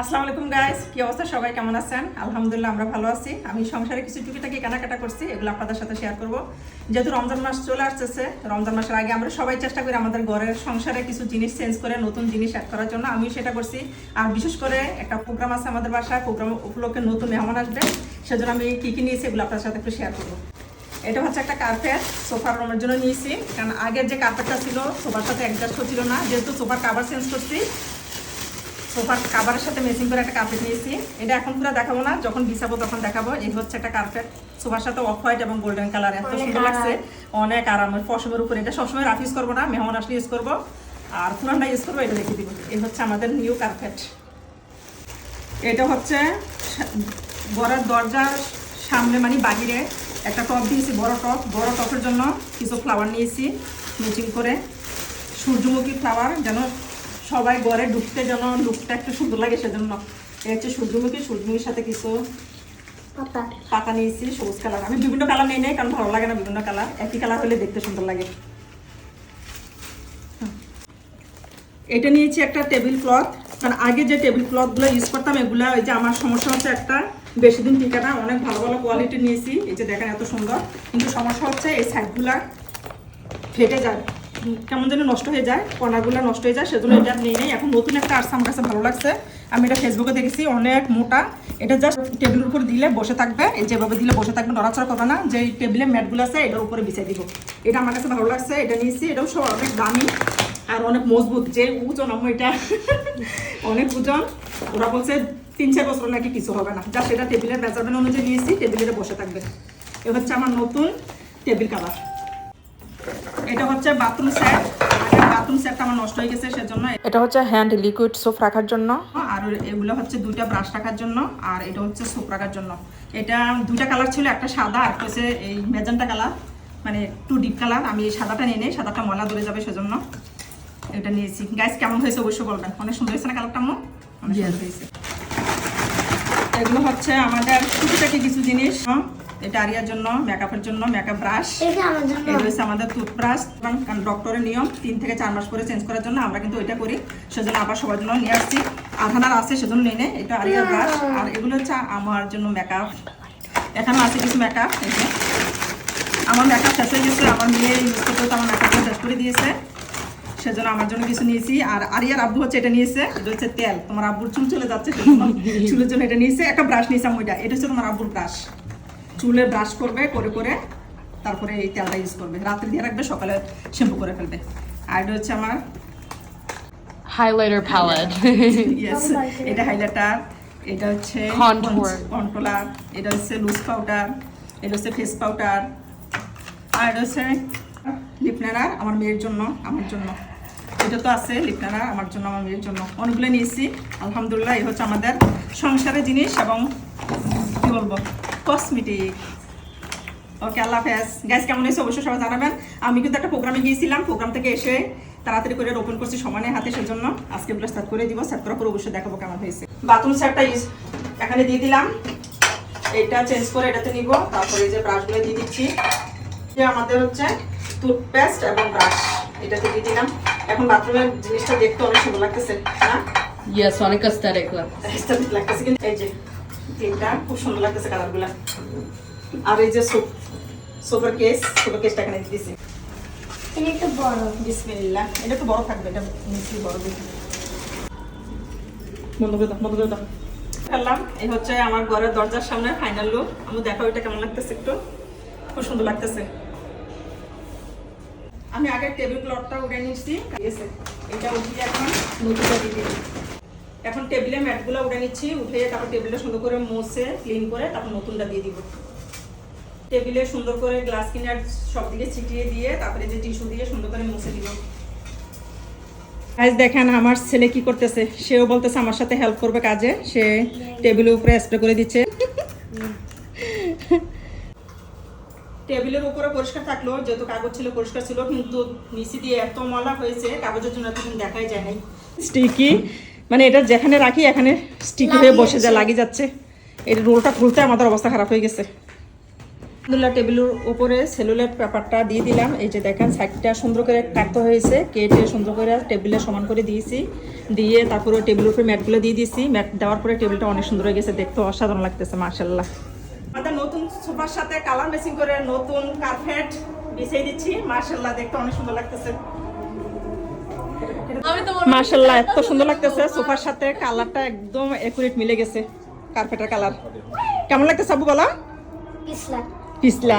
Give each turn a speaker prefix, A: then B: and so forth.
A: আসসালামু আলাইকুম গাইস কি অবস্থা? সবাই কেমন আছেন? আলহামদুলিল্লাহ, আমরা ভালো আছি। আমি সংসারে কিছু টুকিটাকি কেনাকাটা করছি, এগুলো আপনাদের সাথে শেয়ার করব। যেহেতু রমজান মাস চলে আসতেছে, রমজান মাসের আগে আমরা সবাই চেষ্টা করি আমাদের ঘরের সংসারে কিছু জিনিস চেঞ্জ করে, নতুন জিনিস অ্যাড করার জন্য। আমি সেটা করছি। আর বিশেষ করে একটা প্রোগ্রাম আছে আমাদের বাসায় প্রোগ্রাম উপলক্ষে নতুন মেহমান আসবে। সেজন্য আমি কী কী নিয়েছি এগুলো আপনার সাথে একটু শেয়ার করব। এটা হচ্ছে একটা কার্পেট সোফার রুমের জন্য নিয়েছি। কারণ আগের যে কার্পেটটা ছিল সোফার সাথে অ্যাডজাস্ট হচ্ছিল না। যেহেতু সোফার কাভার চেঞ্জ করছি সোফার কাভারের সাথে ম্যাচিং করে একটা কার্পেট নিয়েছি। এটা এখন পুরো দেখাবো না যখন বিছাবো তখন দেখাবো। এই হচ্ছে একটা কার্পেট সোফার সাথে অফ হোয়াইট এবং গোল্ডেন কালার এত সুন্দর লাগছে। অনেক আরাম ওই পশমের উপরে। এটা সবসময় রাফ ইউজ করব না মেহমান আসলে ইউজ করব। আর পুরানটা ইউজ করব এটা রেখে দিব। এই হচ্ছে আমাদের নিউ কার্পেট এটা হচ্ছে বড়ার দরজার সামনে মানে বাহিরে একটা টপ দিয়েছি বড় টপ বড় টপের জন্য কিছু ফ্লাওয়ার নিয়েছি ম্যাচিং করে। সূর্যমুখী ফ্লাওয়ার যেন সবাই ঘরে ঢুকতে যেন লুকটা একটু সুন্দর লাগে সেজন্য। এই হচ্ছে সূর্যমুখী সূর্যমুখীর সাথে কিছু
B: পাতা।
A: পাতা নিয়েছি সবুজ কালার। আমি বিভিন্ন কালার নিয়ে নেই কারণ ভালো লাগে না বিভিন্ন কালার। একই কালার হলে দেখতে সুন্দর লাগে। এটা নিয়েছি একটা টেবিল ক্লথ কারণ আগে যে টেবিল ক্লথগুলো ইউজ করতাম এগুলো ওই যে আমার সমস্যা হচ্ছে একটা বেশি দিন টিকে না অনেক ভালো ভালো কোয়ালিটি নিয়েছি। এই যে দেখেন এত সুন্দর। কিন্তু সমস্যা হচ্ছে এই সাইডগুলা ফেটে যায়। কেমন যেন নষ্ট হয়ে যায় কর্নারগুলো নষ্ট হয়ে যায়, সেজন্য এটা নেই নেই। এখন নতুন একটা আসছে আমার কাছে ভালো লাগছে। আমি এটা ফেসবুকে দেখেছি, অনেক মোটা। এটা জাস্ট টেবিলের উপর দিলে বসে থাকবে যেভাবে দিলে বসে থাকবে, নড়াচড়া করবে না। যে টেবিলের ম্যাটগুলো আছে, এটার উপরে বিছিয়ে দিব। এটা আমার কাছে ভালো লাগছে, এটা নিয়েছি, এটাও সব অনেক দামি আর অনেক মজবুত। যে ওজন আমার এটা অনেক ওজন। ওরা বলছে তিন, চার বছর নাকি কিছু হবে না। যা সেটা টেবিলের মেজারমেন্ট অনুযায়ী নিয়েছি টেবিলের বসে থাকবে। এ হচ্ছে আমার নতুন টেবিল কাভার এটা হচ্ছে বাথরুম সেট বাথরুম সেটটা আমার নষ্ট হয়ে গেছে সেজন্য
C: এটা হচ্ছে হ্যান্ড লিকুইড সোপ রাখার জন্য।
A: আর এগুলো হচ্ছে দুইটা ব্রাশ রাখার জন্য আর এটা হচ্ছে সোপ রাখার জন্য। এটা দুইটা কালার ছিল একটা সাদা আর হচ্ছে এই মেজেন্টা কালার মানে টু ডিপ কালার আমি এই সাদাটা নিয়ে নেই সাদাটা ময়লা ধরে যাবে সেজন্য এটা নিয়েছি। গাইস কেমন হয়েছে অবশ্যই বলবেন। অনেক সুন্দর হয়েছে না কালারটা আমার অনেক সুন্দর হয়েছে। এগুলো হচ্ছে আমাদের টুকিটাকি কিছু জিনিস হ্যাঁ, এটা আরিয়ার জন্য মেকআপের জন্য মেকআপ ব্রাশ
B: এটা
A: রয়েছে আমাদের টুথব্রাশ এবং ডক্টরের নিয়ম তিন থেকে চার মাস পরে চেঞ্জ করার জন্য আমরা কিন্তু এটা করি। সেজন্য আবার সবার জন্য নিয়ে আসছি। আধানার আছে সেজন্য নিয়ে নেই এটা আরিয়ার ব্রাশ আর এগুলো হচ্ছে আমার জন্য মেকআপ এখানে আছে কিছু মেকআপ আমার মেকআপ শেষ হয়ে গেছে আমার মেয়ে ইউজ করতে তো আমার মেকআপটা শেষ করে দিয়েছে। সেজন্য আমার জন্য কিছু নিয়েছি। আর আরিয়ার আব্বু হচ্ছে এটা নিয়েছে এটা হচ্ছে তেল। তোমার আব্বুর চুল চলে যাচ্ছে চুলের জন্য এটা নিয়েছে। একটা ব্রাশ নিয়েছে আমি ওইটা। এটা হচ্ছে তোমার আব্বুর ব্রাশ চুলে ব্রাশ করবে করে করে তারপরে এই তেলটা ইউজ করবে। রাত্রে দিয়ে রাখবে সকালে শ্যাম্পু করে ফেলবে। আর এটা হচ্ছে আমার
C: highlighter palette.
A: ইয়েস এটা হাইলাইটার এটা হচ্ছে. কন্ট্রোলার এটা হচ্ছে লুজ পাউডার এটা হচ্ছে ফেস পাউডার আর এটা হচ্ছে লিপনারার আমার মেয়ের জন্য আমার জন্য। এটা তো আছে লিপনারার আমার জন্য আমার মেয়ের জন্য। অনেকগুলো নিয়েছি আলহামদুলিল্লাহ এই হচ্ছে আমাদের সংসারের জিনিস এবং কি বলব? কসমেটিক ওকে আল্লাহ হাফেজ। গ্যাস কেমন হয়েছে? অবশ্যই সবাই জানাবেন। আমি কিন্তু একটা প্রোগ্রামে গিয়েছিলাম। প্রোগ্রাম থেকে এসে তাড়াতাড়ি করে ওপেন করছি সমানে হাতে সেজন্য আজকে এগুলো স্টার্ট করে দিব। সেট করার পর অবশ্যই দেখাবো কেমন হয়েছে। বাথরুম সেটটা এখানে দিয়ে দিলাম। এটা চেঞ্জ করে এটাতে নিব। তারপরে যে ব্রাশগুলো দিয়ে দিচ্ছি। যে আমাদের হচ্ছে টুথপেস্ট এবং ব্রাশ এটাতে দিয়ে দিলাম। এখন বাথরুমের জিনিসটা দেখতে অনেক সুন্দর লাগতেছে না?
C: Yes, অনেক look.
A: aesthetic লাগতেছে কিন্তু এই যে তিনটা। খুব সুন্দর লাগতেছে কালারগুলো। আর এই যে সোপ সোপের কেস সোপের কেসটা এখানে দিয়েছি
B: এটা একটু বড়
A: বিসমিল্লাহ। এটা একটু বড় থাকবে এটা নিচে বড় দেখি। বন্ধ করে দাও বন্ধ করে দাও। ফেললাম এই হচ্ছে আমার ঘরের দরজার সামনে ফাইনাল লুক আমি দেখো এটা কেমন লাগতেছে একটু। খুব সুন্দর লাগতেছে। আমি আগে টেবিল ক্লথটা উঠে নিচ্ছি এটা উঠিয়ে এখন নতুনটা দিয়ে দিই এখন টেবিলে ম্যাটগুলো উঠে নিচ্ছি, উঠে তারপর টেবিলটা সুন্দর করে মুছে ক্লিন করে তারপর নতুনটা দিয়ে দিব। টেবিলে সুন্দর করে গ্লাস কিনার সব দিকে ছিটিয়ে দিয়ে তারপরে যে টিস্যু দিয়ে সুন্দর করে মুছে দিব। আজ দেখেন আমার ছেলে কি করতেছে? সেও বলতেছে আমার সাথে হেল্প করবে কাজে। সে টেবিলের উপরে স্প্রে করে দিচ্ছে। টেবিলের উপরে পরিষ্কার থাকল, যেহেতু কাগজ ছিল, পরিষ্কার ছিল, কিন্তু নিচে দিয়ে এত মলা হয়েছে, কাগজের জন্য এতদিন দেখাই যায় নাই। স্টিকি মানে এটা যেখানে রাখি এখানে স্টিক হয়ে বসে যা লাগিয়ে যাচ্ছে। এই রোলটা খুলতে আমাদের অবস্থা খারাপ হয়ে গেছে। আলহামদুলিল্লাহ টেবিলের উপরে সেলুলার পেপারটা দিয়ে দিলাম। এই যে দেখেন সাইডটা সুন্দর করে কাটতে হয়েছে। কেটে সুন্দর করে টেবিলে সমান করে দিয়েছি। দিয়ে তারপরে টেবিলের উপরে ম্যাটগুলো দিয়ে দিয়েছি। ম্যাট দেওয়ার পরে টেবিলটা অনেক সুন্দর হয়ে গেছে। দেখতে অসাধারণ লাগতেছে মার্শাল্লাহ আমাদের নতুন সোফার সাথে কালার ম্যাচিং করে নতুন কার্পেট বিছিয়ে দিচ্ছি। মার্শাল্লাহ দেখতে অনেক সুন্দর লাগতেছে। মার্শাল্লাহ এত সুন্দর লাগতেছে। সোফার সাথে কালারটা একদম একুরেট মিলে গেছে। কার্পেটের কালার। কেমন লাগতেছে আবু বলা?
B: পিসলা
A: পিছলা।